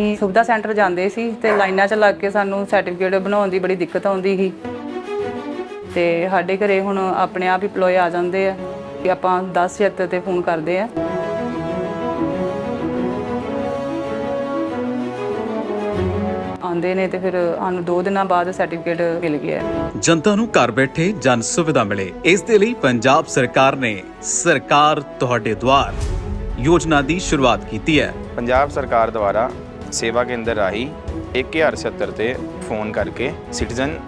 ਅਸੀਂ ਸੁਵਿਧਾ ਸੈਂਟਰ ਜਾਂਦੇ ਸੀ ਤੇ ਲਾਈਨਾਂ 'ਚ ਲੱਗ ਕੇ ਸਾਨੂੰ ਸਰਟੀਫਿਕੇਟ ਬਣਾਉਣ ਦੀ ਬੜੀ ਦਿੱਕਤ ਆਉਂਦੀ ਸੀ। ਤੇ ਸਾਡੇ ਘਰੇ ਹੁਣ ਆਪਣੇ ਆਪ ਹੀ ਪਲੋਏ ਆ ਜਾਂਦੇ ਆ ਕਿ ਆਪਾਂ 1076 ਤੇ ਫੋਨ ਕਰਦੇ ਆ। ਆਉਂਦੇ ਨੇ ਤੇ ਫਿਰ ਸਾਨੂੰ 2 ਦਿਨਾਂ ਬਾਅਦ ਸਰਟੀਫਿਕੇਟ ਮਿਲ ਗਿਆ। ਜਨਤਾ ਨੂੰ ਘਰ ਬੈਠੇ ਜਨ ਸੁਵਿਧਾ ਮਿਲੇ। ਇਸ ਦੇ ਲਈ ਪੰਜਾਬ ਸਰਕਾਰ ਨੇ ਸਰਕਾਰ ਤੁਹਾਡੇ ਦੁਆਰ ਯੋਜਨਾ ਦੀ ਸ਼ੁਰੂਆਤ ਕੀਤੀ ਹੈ। ਪੰਜਾਬ ਸਰਕਾਰ ਦੁਆਰਾ ਸੇਵਾ ਕੇਂਦਰ ਰਾਹੀਂ 1076 ਤੇ ਫੋਨ ਕਰਕੇ ਸਿਟੀਜ਼ਨ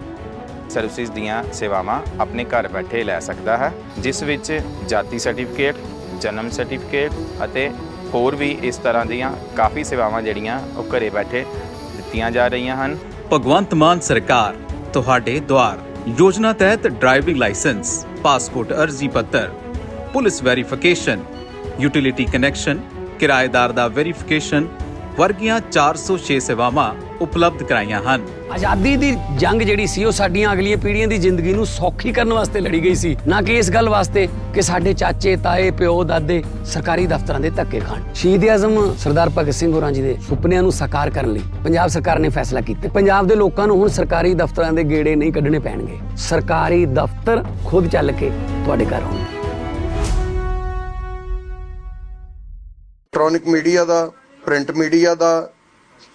ਸਰਵਿਸਿਜ਼ ਦੀਆਂ ਸੇਵਾਵਾਂ ਆਪਣੇ ਘਰ ਬੈਠੇ ਲੈ ਸਕਦਾ ਹੈ, ਜਿਸ ਵਿੱਚ ਜਾਤੀ ਸਰਟੀਫਿਕੇਟ, ਜਨਮ ਸਰਟੀਫਿਕੇਟ ਅਤੇ ਹੋਰ ਵੀ ਇਸ ਤਰ੍ਹਾਂ ਦੀਆਂ ਕਾਫੀ ਸੇਵਾਵਾਂ ਜਿਹੜੀਆਂ ਉਹ ਘਰੇ ਬੈਠੇ ਦਿੱਤੀਆਂ ਜਾ ਰਹੀਆਂ ਹਨ। ਭਗਵੰਤ ਮਾਨ ਸਰਕਾਰ, ਤੁਹਾਡੇ ਦੁਆਰ। ਯੋਜਨਾ ਤਹਿਤ ਡਰਾਈਵਿੰਗ ਲਾਇਸੈਂਸ, ਪਾਸਪੋਰਟ ਅਰਜ਼ੀ ਪੱਤਰ, ਪੁਲਿਸ ਵੈਰੀਫਿਕੇਸ਼ਨ, ਯੂਟਿਲਿਟੀ ਕਨੈਕਸ਼ਨ, ਕਿਰਾਏਦਾਰ ਦਾ ਵੈਰੀਫਿਕੇਸ਼ਨ ਵਰਗੀਆਂ 406 ਸੇਵਾਵਾਂ ਉਪਲਬਧ ਕਰਾਈਆਂ ਹਨ। ਆਜ਼ਾਦੀ ਦੀ ਜੰਗ ਜਿਹੜੀ ਸੀ ਉਹ ਸਾਡੀਆਂ ਅਗਲੀਆਂ ਪੀੜ੍ਹੀਆਂ ਦੀ ਜ਼ਿੰਦਗੀ ਨੂੰ ਸੌਖੀ ਕਰਨ ਵਾਸਤੇ ਲੜੀ ਗਈ ਸੀ। ਨਾ ਕਿ ਇਸ ਗੱਲ ਵਾਸਤੇ ਕਿ ਸਾਡੇ ਚਾਚੇ ਤਾਏ ਪਿਓ ਦਾਦੇ ਸਰਕਾਰੀ ਦਫ਼ਤਰਾਂ ਦੇ ਧੱਕੇ ਖਾਣ। ਸ਼ਹੀਦ ਆਜ਼ਮ ਸਰਦਾਰ ਭਗਤ ਸਿੰਘ ਹੋਰਾਂ ਜੀ ਦੇ ਸੁਪਨਿਆਂ ਨੂੰ ਸਾਕਾਰ ਕਰਨ ਲਈ ਪੰਜਾਬ ਸਰਕਾਰ ਨੇ ਫੈਸਲਾ ਕੀਤਾ। ਪੰਜਾਬ ਦੇ ਲੋਕਾਂ ਨੂੰ ਹੁਣ ਸਰਕਾਰੀ ਦਫ਼ਤਰਾਂ ਦੇ ਗੇੜੇ ਨਹੀਂ ਕੱਢਣੇ ਪੈਣਗੇ। ਸਰਕਾਰੀ ਦਫ਼ਤਰ ਖੁਦ ਚੱਲ ਕੇ ਤੁਹਾਡੇ ਘਰ ਆਉਣਗੇ। ਇਲੈਕਟ੍ਰੋਨਿਕ ਮੀਡੀਆ ਦਾ ਪ੍ਰਿੰਟ ਮੀਡੀਆ ਦਾ,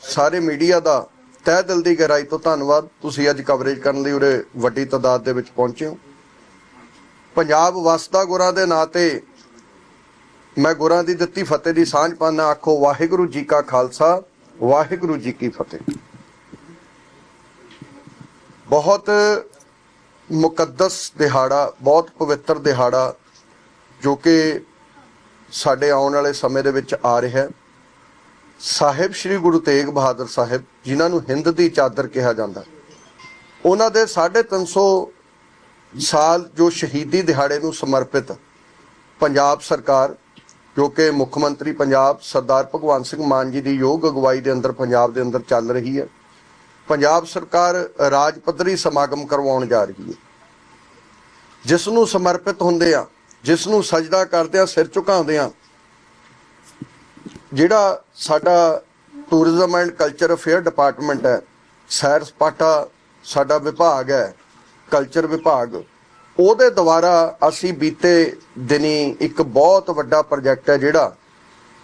ਸਾਰੇ ਮੀਡੀਆ ਦਾ ਤਹਿ ਦਿਲ ਦੀ ਗਹਿਰਾਈ ਤੋਂ ਧੰਨਵਾਦ। ਤੁਸੀਂ ਅੱਜ ਕਵਰੇਜ ਕਰਨ ਲਈ ਉਰੇ ਵੱਡੀ ਤਾਦਾਦ ਦੇ ਵਿੱਚ ਪਹੁੰਚੇ ਹੋ। ਪੰਜਾਬ ਵਸਦਾ ਗੁਰਾਂ ਦੇ ਨਾਂ ਤੇ ਮੈਂ ਗੁਰਾਂ ਦੀ ਦਿੱਤੀ ਫਤਿਹ ਦੀ ਸਾਂਝ ਪਾਣਾ ਆਖੋ ਵਾਹਿਗੁਰੂ ਜੀ ਕਾ ਖਾਲਸਾ, ਵਾਹਿਗੁਰੂ ਜੀ ਕੀ ਫਤਿਹ। ਬਹੁਤ ਮੁਕੱਦਸ ਦਿਹਾੜਾ, ਬਹੁਤ ਪਵਿੱਤਰ ਦਿਹਾੜਾ ਜੋ ਕਿ ਸਾਡੇ ਆਉਣ ਵਾਲੇ ਸਮੇਂ ਦੇ ਵਿੱਚ ਆ ਰਿਹਾ ਹੈ। ਸਾਹਿਬ ਸ੍ਰੀ ਗੁਰੂ ਤੇਗ ਬਹਾਦਰ ਸਾਹਿਬ, ਜਿਨ੍ਹਾਂ ਨੂੰ ਹਿੰਦ ਦੀ ਚਾਦਰ ਕਿਹਾ ਜਾਂਦਾ। ਉਹਨਾਂ ਦੇ 350 ਸਾਲ ਜੋ ਸ਼ਹੀਦੀ ਦਿਹਾੜੇ ਨੂੰ ਸਮਰਪਿਤ ਪੰਜਾਬ ਸਰਕਾਰ, ਜੋ ਕਿ ਮੁੱਖ ਮੰਤਰੀ ਪੰਜਾਬ ਸਰਦਾਰ ਭਗਵੰਤ ਸਿੰਘ ਮਾਨ ਜੀ ਦੀ ਯੋਗ ਅਗਵਾਈ ਦੇ ਅੰਦਰ ਪੰਜਾਬ ਦੇ ਅੰਦਰ ਚੱਲ ਰਹੀ ਹੈ। ਪੰਜਾਬ ਸਰਕਾਰ ਰਾਜ ਪੱਧਰੀ ਸਮਾਗਮ ਕਰਵਾਉਣ ਜਾ ਰਹੀ ਹੈ। ਜਿਸ ਨੂੰ ਸਮਰਪਿਤ ਹੁੰਦੇ ਆ, ਜਿਸ ਨੂੰ ਸਜਦਾ ਕਰਦੇ ਆ, ਸਿਰ ਝੁਕਾਉਂਦੇ ਆ ਜਿਹੜਾ ਸਾਡਾ tourism and culture affair department ਹੈ ਸੈਰ ਸਪਾਟਾ ਸਾਡਾ ਵਿਭਾਗ ਹੈ ਕਲਚਰ ਵਿਭਾਗ ਉਹਦੇ ਦੁਆਰਾ ਅਸੀਂ ਬੀਤੇ ਦਿਨੀ ਇੱਕ ਬਹੁਤ ਵੱਡਾ ਪ੍ਰੋਜੈਕਟ ਹੈ ਜਿਹੜਾ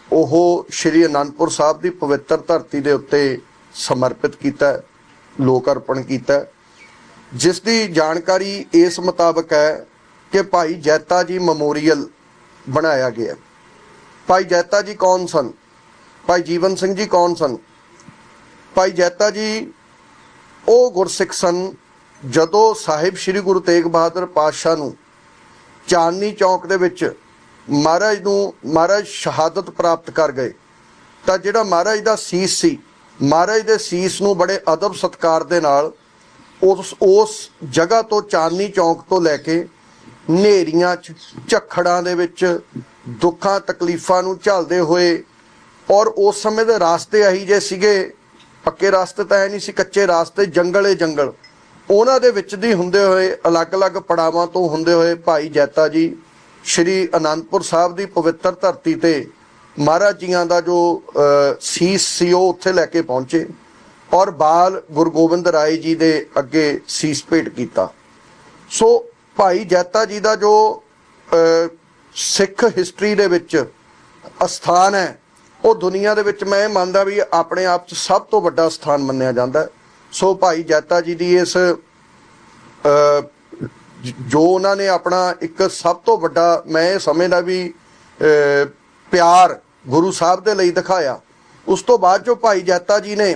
ਉਹ ਸ਼੍ਰੀ ਅਨੰਦਪੁਰ ਸਾਹਿਬ ਦੀ ਪਵਿੱਤਰ ਧਰਤੀ ਦੇ ਉੱਤੇ ਸਮਰਪਿਤ ਕੀਤਾ ਹੈ, ਲੋਕ ਅਰਪਣ ਕੀਤਾ ਜਿਸ ਦੀ ਜਾਣਕਾਰੀ ਇਸ ਮੁਤਾਬਕ ਹੈ ਕਿ ਭਾਈ ਜੈਤਾ ਜੀ ਮੈਮੋਰੀਅਲ ਬਣਾਇਆ ਗਿਆ ਭਾਈ ਜੈਤਾ ਜੀ ਕੌਣ ਸਨ? ਭਾਈ ਜੀਵਨ ਸਿੰਘ ਜੀ ਕੌਣ ਸਨ? ਭਾਈ ਜੈਤਾ ਜੀ, ਉਹ ਗੁਰਸਿੱਖ ਸਨ, ਜਦੋਂ ਸਾਹਿਬ ਸ੍ਰੀ ਗੁਰੂ ਤੇਗ ਬਹਾਦਰ ਪਾਤਸ਼ਾਹ ਨੂੰ ਚਾਂਦਨੀ ਚੌਕ ਦੇ ਵਿੱਚ ਮਹਾਰਾਜ ਨੂੰ, ਮਹਾਰਾਜ ਸ਼ਹਾਦਤ ਪ੍ਰਾਪਤ ਕਰ ਗਏ। ਤਾਂ ਜਿਹੜਾ ਮਹਾਰਾਜ ਦਾ ਸੀਸ ਸੀ, ਮਹਾਰਾਜ ਦੇ ਸੀਸ ਨੂੰ ਬੜੇ ਅਦਬ ਸਤਕਾਰ ਦੇ ਨਾਲ ਉਸ ਉਸ ਜਗ੍ਹਾ ਤੋਂ ਚਾਂਦਨੀ ਚੌਕ ਤੋਂ ਲੈ ਕੇ ਨੇਰੀਆਂ ਚ, ਝੱਖੜਾਂ ਦੇ ਵਿੱਚ ਦੁੱਖਾਂ ਤਕਲੀਫਾਂ ਨੂੰ ਝੱਲਦੇ ਹੋਏ ਔਰ ਉਸ ਸਮੇਂ ਦੇ ਰਾਸਤੇ ਆਹੀ ਜੇ ਸੀਗੇ। ਪੱਕੇ ਰਾਸਤੇ ਤਾਂ ਹੈ ਨਹੀਂ ਸੀ ਕੱਚੇ ਰਾਸਤੇ ਜੰਗਲੇ ਜੰਗਲ। ਉਹਨਾਂ ਦੇ ਵਿੱਚ ਦੀ ਹੁੰਦੇ ਹੋਏ ਅਲੱਗ-ਅਲੱਗ ਪੜਾਵਾਂ ਤੋਂ ਹੁੰਦੇ ਹੋਏ ਭਾਈ ਜੈਤਾ ਜੀ ਸ਼੍ਰੀ ਅਨੰਦਪੁਰ ਸਾਹਿਬ ਦੀ ਪਵਿੱਤਰ ਧਰਤੀ ਤੇ ਮਹਾਰਾਜ ਜੀਆਂ ਦਾ ਜੋ ਅ, ਸੀਸ ਸੀ ਉਹ ਉੱਥੇ ਲੈ ਕੇ ਪਹੁੰਚੇ ਔਰ ਬਾਲ ਗੁਰੂ ਗੋਬਿੰਦ ਰਾਏ ਜੀ ਦੇ ਅੱਗੇ ਸੀਸ ਭੇਟ ਕੀਤਾ। ਸੋ ਭਾਈ ਜੈਤਾ ਜੀ ਦਾ ਜੋ ਅ, ਸਿੱਖ ਹਿਸਟਰੀ ਦੇ ਵਿੱਚ ਅਸਥਾਨ ਹੈ। ਉਹ ਦੁਨੀਆ ਦੇ ਵਿੱਚ ਮੈਂ ਇਹ ਮੰਨਦਾ ਵੀ ਆਪਣੇ ਆਪ 'ਚ ਸਭ ਤੋਂ ਵੱਡਾ ਸਥਾਨ ਮੰਨਿਆ ਜਾਂਦਾ ਸੋ ਭਾਈ ਜੈਤਾ ਜੀ ਦੀ ਇਸ ਜੋ ਉਹਨਾਂ ਨੇ ਆਪਣਾ ਇੱਕ ਸਭ ਤੋਂ ਵੱਡਾ ਮੈਂ ਸਮਝਦਾ ਵੀ ਅ, ਪਿਆਰ ਗੁਰੂ ਸਾਹਿਬ ਦੇ ਲਈ ਦਿਖਾਇਆ। ਉਸ ਤੋਂ ਬਾਅਦ ਜੋ ਭਾਈ ਜੈਤਾ ਜੀ ਨੇ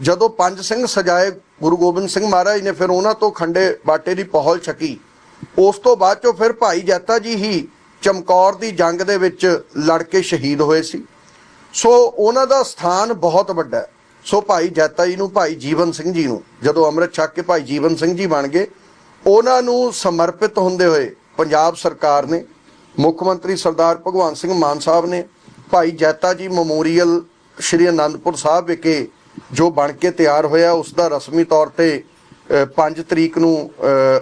ਜਦੋਂ ਪੰਜ ਸਿੰਘ ਸਜਾਏ ਗੁਰੂ ਗੋਬਿੰਦ ਸਿੰਘ ਮਹਾਰਾਜ ਨੇ ਫਿਰ ਉਹਨਾਂ ਤੋਂ ਖੰਡੇ ਬਾਟੇ ਦੀ ਪਹਲ ਛਕੀ। ਉਸ ਤੋਂ ਬਾਅਦ ਚੋਂ ਫਿਰ ਭਾਈ ਜੈਤਾ ਜੀ ਹੀ ਚਮਕੌਰ ਦੀ ਜੰਗ ਦੇ ਵਿੱਚ ਲੜ ਕੇ ਸ਼ਹੀਦ ਹੋਏ ਸੀ। ਸੋ ਉਹਨਾਂ ਦਾ ਸਥਾਨ ਬਹੁਤ ਵੱਡਾ ਹੈ। ਸੋ ਭਾਈ ਜੈਤਾ ਜੀ ਨੂੰ, ਭਾਈ ਜੀਵਨ ਸਿੰਘ ਜੀ ਨੂੰ, ਜਦੋਂ ਅੰਮ੍ਰਿਤ ਛੱਕ ਕੇ ਭਾਈ ਜੀਵਨ ਸਿੰਘ ਜੀ ਬਣ ਗਏ, ਉਹਨਾਂ ਨੂੰ ਸਮਰਪਿਤ ਹੁੰਦੇ ਹੋਏ ਪੰਜਾਬ ਸਰਕਾਰ ਨੇ, ਮੁੱਖ ਮੰਤਰੀ ਸਰਦਾਰ ਭਗਵੰਤ ਸਿੰਘ ਮਾਨ ਸਾਹਿਬ ਨੇ, ਭਾਈ ਜੈਤਾ ਜੀ ਮੈਮੋਰੀਅਲ ਸ਼੍ਰੀ ਅਨੰਦਪੁਰ ਸਾਹਿਬ ਵਿਖੇ ਜੋ ਬਣ ਕੇ ਤਿਆਰ ਹੋਇਆ, ਉਸ ਦਾ ਰਸਮੀ ਤੌਰ ਤੇ 5 ਤਰੀਕ ਨੂੰ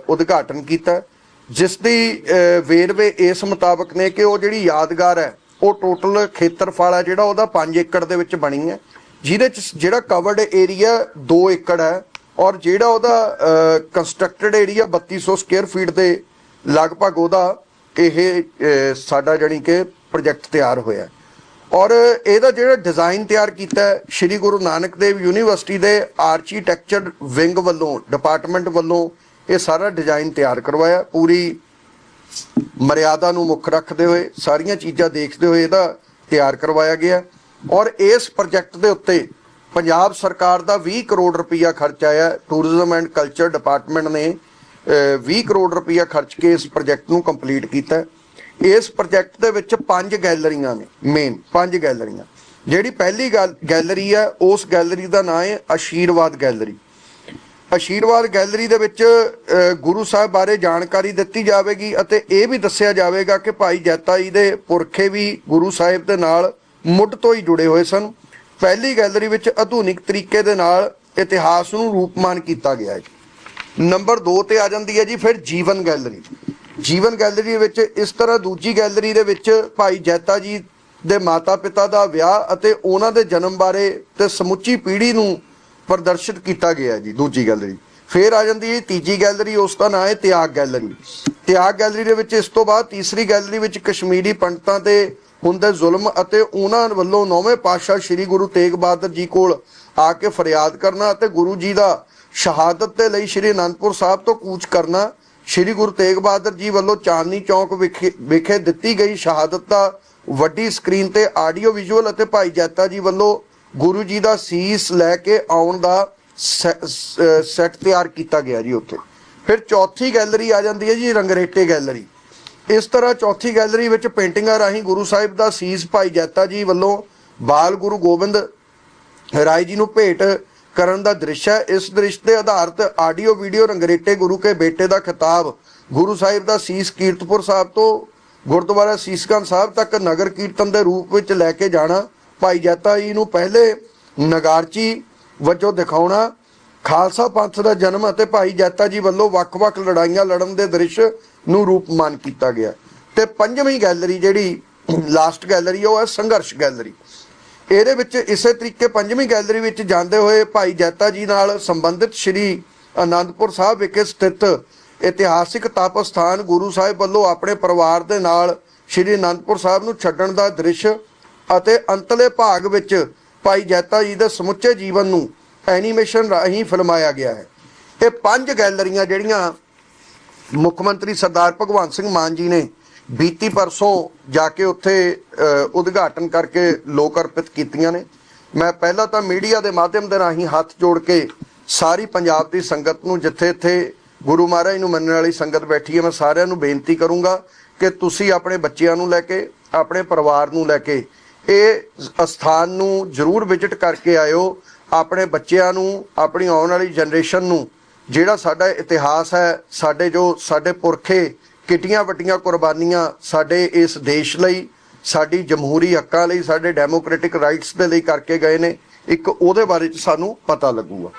ਉਦਘਾਟਨ ਕੀਤਾ। ਜਿਸ ਦੀ ਵੇਰਵੇ ਇਸ ਮੁਤਾਬਕ ਨੇ ਕਿ ਉਹ ਜਿਹੜੀ ਯਾਦਗਾਰ ਹੈ, ਉਹ ਟੋਟਲ ਖੇਤਰਫਲ ਹੈ ਜਿਹੜਾ ਉਹਦਾ 5 ਏਕੜ ਦੇ ਵਿੱਚ ਬਣੀ ਹੈ। ਜਿਹਦੇ ਚ ਜਿਹੜਾ ਕਵਰਡ ਏਰੀਆ 2 ਏਕੜ ਹੈ ਔਰ ਜਿਹੜਾ ਉਹਦਾ ਕੰਸਟਰਕਟਡ ਏਰੀਆ 3200 ਸਕੁਅਰ ਫੀਟ ਦੇ ਲਗਭਗ ਉਹਦਾ ਇਹ ਸਾਡਾ ਜਾਣੀ ਕਿ ਪ੍ਰੋਜੈਕਟ ਤਿਆਰ ਹੋਇਆ ਔਰ ਇਹਦਾ ਜਿਹੜਾ ਡਿਜ਼ਾਈਨ ਤਿਆਰ ਕੀਤਾ ਸ਼੍ਰੀ ਗੁਰੂ ਨਾਨਕ ਦੇਵ ਯੂਨੀਵਰਸਿਟੀ ਦੇ ਆਰਕੀਟੈਕਚਰ ਵਿੰਗ ਵੱਲੋਂ ਡਿਪਾਰਟਮੈਂਟ ਵੱਲੋਂ ਇਹ ਸਾਰਾ ਡਿਜ਼ਾਈਨ ਤਿਆਰ ਕਰਵਾਇਆ ਪੂਰੀ ਮਰਿਆਦਾ ਨੂੰ ਮੁੱਖ ਰੱਖਦੇ ਹੋਏ ਸਾਰੀਆਂ ਚੀਜ਼ਾਂ ਦੇਖਦੇ ਹੋਏ ਇਹਦਾ ਤਿਆਰ ਕਰਵਾਇਆ ਗਿਆ। ਔਰ ਇਸ ਪ੍ਰੋਜੈਕਟ ਦੇ ਉੱਤੇ ਪੰਜਾਬ ਸਰਕਾਰ ਦਾ 20 ਕਰੋੜ ਰੁਪਈਆ ਖਰਚ ਆਇਆ। ਟੂਰਿਜ਼ਮ ਐਂਡ ਕਲਚਰ ਡਿਪਾਰਟਮੈਂਟ ਨੇ ਅਹ, 20 ਕਰੋੜ ਰੁਪਈਆ ਖਰਚ ਕੇ ਇਸ ਪ੍ਰੋਜੈਕਟ ਨੂੰ ਕੰਪਲੀਟ ਕੀਤਾ। ਇਸ ਪ੍ਰੋਜੈਕਟ ਦੇ ਵਿੱਚ ਪੰਜ ਗੈਲਰੀਆਂ ਨੇ ਮੇਨ ਪੰਜ ਗੈਲਰੀਆਂ। ਜਿਹੜੀ ਪਹਿਲੀ ਗੱਲ ਗੈਲਰੀ ਹੈ ਉਸ ਗੈਲਰੀ ਦਾ ਨਾਮ ਹੈ ਆਸ਼ੀਰਵਾਦ ਗੈਲਰੀ। ਆਸ਼ੀਰਵਾਦ ਗੈਲਰੀ ਦੇ ਵਿੱਚ ਗੁਰੂ ਸਾਹਿਬ ਬਾਰੇ ਜਾਣਕਾਰੀ ਦਿੱਤੀ ਜਾਵੇਗੀ ਅਤੇ ਇਹ ਵੀ ਦੱਸਿਆ ਜਾਵੇਗਾ ਕਿ ਭਾਈ ਜੈਤਾ ਜੀ ਦੇ ਪੁਰਖੇ ਵੀ ਗੁਰੂ ਸਾਹਿਬ ਦੇ ਨਾਲ ਮੁੱਢ ਤੋਂ ਹੀ ਜੁੜੇ ਹੋਏ ਸਨ। ਪਹਿਲੀ ਗੈਲਰੀ ਵਿੱਚ ਆਧੁਨਿਕ ਤਰੀਕੇ ਦੇ ਨਾਲ ਇਤਿਹਾਸ ਨੂੰ ਰੂਪਮਾਨ ਕੀਤਾ ਗਿਆ ਹੈ। ਨੰਬਰ 2 ਤੇ ਆ ਜਾਂਦੀ ਹੈ ਜੀ ਫਿਰ ਜੀਵਨ ਗੈਲਰੀ। ਜੀਵਨ ਗੈਲਰੀ ਵਿੱਚ ਇਸ ਤਰ੍ਹਾਂ ਦੂਜੀ ਗੈਲਰੀ ਦੇ ਵਿੱਚ ਭਾਈ ਜੈਤਾ ਜੀ ਦੇ ਮਾਤਾ-ਪਿਤਾ ਦਾ ਵਿਆਹ ਅਤੇ ਉਹਨਾਂ ਦੇ ਜਨਮ ਬਾਰੇ ਤੇ ਸਮੁੱਚੀ ਪੀੜ੍ਹੀ ਨੂੰ ਪ੍ਰਦਰਸ਼ਿਤ ਕੀਤਾ ਗਿਆ ਜੀ, ਦੂਜੀ ਗੈਲਰੀ। ਫਿਰ ਆ ਜਾਂਦੀ ਹੈ ਤੀਜੀ ਗੈਲਰੀ, ਉਸ ਦਾ ਨਾਮ ਹੈ ਤਿਆਗ ਗੈਲਰੀ। ਤਿਆਗ ਗੈਲਰੀ ਦੇ ਵਿੱਚ ਇਸ ਤੋਂ ਬਾਅਦ ਤੀਸਰੀ ਗੈਲਰੀ ਵਿੱਚ ਕਸ਼ਮੀਰੀ ਪੰਡਤਾਂ ਤੇ ਹੁੰਦੇ ਜ਼ੁਲਮ ਅਤੇ ਉਹਨਾਂ ਵੱਲੋਂ ਨੌਵੇਂ ਪਾਤਸ਼ਾਹ ਸ੍ਰੀ ਗੁਰੂ ਤੇਗ ਬਹਾਦਰ ਜੀ ਕੋਲ ਆ ਕੇ ਫਰਿਆਦ ਕਰਨਾ ਅਤੇ ਗੁਰੂ ਜੀ ਦਾ ਸ਼ਹਾਦਤ ਦੇ ਲਈ ਸ੍ਰੀ ਅਨੰਦਪੁਰ ਸਾਹਿਬ ਤੋਂ ਕੂਚ ਕਰਨਾ, ਸ੍ਰੀ ਗੁਰੂ ਤੇਗ ਬਹਾਦਰ ਜੀ ਵੱਲੋਂ ਚਾਂਦਨੀ ਚੌਕ ਵਿਖੇ ਵਿਖੇ ਦਿੱਤੀ ਗਈ ਸ਼ਹਾਦਤ ਦਾ ਵੱਡੀ ਸਕਰੀਨ ਤੇ ਆਡੀਓ ਵਿਜ਼ੂਅਲ ਅਤੇ ਭਾਈ ਜੈਤਾ ਜੀ ਵੱਲੋਂ ਗੁਰੂ ਜੀ ਦਾ ਸੀਸ ਲੈ ਕੇ ਆਉਣ ਦਾ ਸੈੱਟ ਤਿਆਰ ਕੀਤਾ ਗਿਆ ਜੀ ਉੱਥੇ। ਫਿਰ ਚੌਥੀ ਗੈਲਰੀ ਆ ਜਾਂਦੀ ਹੈ ਜੀ, ਰੰਗਰੇਟੇ ਗੈਲਰੀ। ਇਸ ਤਰ੍ਹਾਂ ਚੌਥੀ ਗੈਲਰੀ ਵਿੱਚ ਪੇਂਟਿੰਗਾਂ ਰਾਹੀਂ ਗੁਰੂ ਸਾਹਿਬ ਦਾ ਸੀਸ ਭਾਈ ਜੈਤਾ ਜੀ ਵੱਲੋਂ ਬਾਲ ਗੁਰੂ ਗੋਬਿੰਦ ਰਾਏ ਜੀ ਨੂੰ ਭੇਟ ਕਰਨ ਦਾ ਦ੍ਰਿਸ਼ ਹੈ। ਇਸ ਦ੍ਰਿਸ਼ ਤੇ ਆਧਾਰਿਤ ਆਡੀਓ ਵੀਡੀਓ ਰੰਗਰੇਟੇ ਗੁਰੂ ਕੇ ਬੇਟੇ ਦਾ ਖਿਤਾਬ ਗੁਰੂ ਸਾਹਿਬ ਦਾ ਸੀਸ ਕੀਰਤਪੁਰ ਸਾਹਿਬ ਤੋਂ ਗੁਰਦੁਆਰਾ ਸੀਸਗੰਜ ਸਾਹਿਬ ਤੱਕ ਨਗਰ ਕੀਰਤਨ ਦੇ ਰੂਪ ਵਿੱਚ ਲੈ ਕੇ ਜਾਣਾ ਭਾਈ ਜੈਤਾ ਜੀ ਨੂੰ ਪਹਿਲੇ ਨਗਾਰਚੀ ਵਜੋਂ ਦਿਖਾਉਣਾ, ਖਾਲਸਾ ਪੰਥ ਦਾ ਜਨਮ ਅਤੇ ਭਾਈ ਜੈਤਾ ਜੀ ਵੱਲੋਂ ਵੱਖ-ਵੱਖ ਲੜਾਈਆਂ ਲੜਨ ਦੇ ਦ੍ਰਿਸ਼ ਨੂੰ ਰੂਪਮਾਨ ਕੀਤਾ ਗਿਆ। ਤੇ ਪੰਜਵੀਂ ਗੈਲਰੀ ਜਿਹੜੀ ਲਾਸਟ ਗੈਲਰੀ ਉਹ ਹੈ ਸੰਘਰਸ਼ ਗੈਲਰੀ। ਇਹਦੇ ਵਿੱਚ ਇਸੇ ਤਰੀਕੇ ਪੰਜਵੀਂ ਗੈਲਰੀ ਵਿੱਚ ਜਾਂਦੇ ਹੋਏ ਭਾਈ ਜੈਤਾ ਜੀ ਨਾਲ ਸੰਬੰਧਿਤ ਸ਼੍ਰੀ ਅਨੰਦਪੁਰ ਸਾਹਿਬ ਵਿਖੇ ਸਥਿਤ ਇਤਿਹਾਸਿਕ ਤਪ ਸਥਾਨ ਗੁਰੂ ਸਾਹਿਬ ਵੱਲੋਂ ਆਪਣੇ ਪਰਿਵਾਰ ਦੇ ਨਾਲ ਸ਼੍ਰੀ ਅਨੰਦਪੁਰ ਸਾਹਿਬ ਨੂੰ ਛੱਡਣ ਦਾ ਦ੍ਰਿਸ਼ ਅਤੇ ਅੰਤਲੇ ਭਾਗ ਵਿੱਚ ਭਾਈ ਜੈਤਾ ਜੀ ਦੇ ਸਮੁੱਚੇ ਜੀਵਨ ਨੂੰ ਐਨੀਮੇਸ਼ਨ ਰਾਹੀਂ ਫਿਲਮਾਇਆ ਗਿਆ ਹੈ। ਇਹ ਪੰਜ ਗੈਲਰੀਆਂ ਜਿਹੜੀਆਂ ਮੁੱਖ ਮੰਤਰੀ ਸਰਦਾਰ ਭਗਵੰਤ ਸਿੰਘ ਮਾਨ ਜੀ ਨੇ ਬੀਤੀ ਪਰਸੋਂ ਜਾ ਕੇ ਉੱਥੇ ਉਦਘਾਟਨ ਕਰਕੇ ਲੋਕ ਅਰਪਿਤ ਕੀਤੀਆਂ ਨੇ। ਮੈਂ ਪਹਿਲਾਂ ਤਾਂ ਮੀਡੀਆ ਦੇ ਮਾਧਿਅਮ ਦੇ ਰਾਹੀਂ ਹੱਥ ਜੋੜ ਕੇ ਸਾਰੀ ਪੰਜਾਬ ਦੀ ਸੰਗਤ ਨੂੰ ਜਿੱਥੇ ਇੱਥੇ ਗੁਰੂ ਮਹਾਰਾਜ ਨੂੰ ਮੰਨਣ ਵਾਲੀ ਸੰਗਤ ਬੈਠੀ ਹੈ, ਮੈਂ ਸਾਰਿਆਂ ਨੂੰ ਬੇਨਤੀ ਕਰੂੰਗਾ ਕਿ ਤੁਸੀਂ ਆਪਣੇ ਬੱਚਿਆਂ ਨੂੰ ਲੈ ਕੇ, ਆਪਣੇ ਪਰਿਵਾਰ ਨੂੰ ਲੈ ਕੇ ਇਹ ਅਸਥਾਨ ਨੂੰ ਜ਼ਰੂਰ ਵਿਜ਼ਿਟ ਕਰਕੇ ਆਇਓ। ਆਪਣੇ ਬੱਚਿਆਂ ਨੂੰ, ਆਪਣੀ ਆਉਣ ਵਾਲੀ ਜਨਰੇਸ਼ਨ ਨੂੰ, ਜਿਹੜਾ ਸਾਡਾ ਇਤਿਹਾਸ ਹੈ, ਸਾਡੇ ਜੋ ਸਾਡੇ ਪੁਰਖੇ ਕਿਟੀਆਂ ਵੱਟੀਆਂ ਕੁਰਬਾਨੀਆਂ ਸਾਡੇ ਇਸ ਦੇਸ਼ ਲਈ, ਸਾਡੀ ਜਮਹੂਰੀ ਹੱਕਾਂ ਲਈ, ਸਾਡੇ ਡੈਮੋਕ੍ਰੈਟਿਕ ਰਾਈਟਸ ਦੇ ਲਈ ਕਰਕੇ ਗਏ ਨੇ। ਇੱਕ ਉਹਦੇ ਬਾਰੇ ਚ ਸਾਨੂੰ ਪਤਾ ਲੱਗੂਗਾ।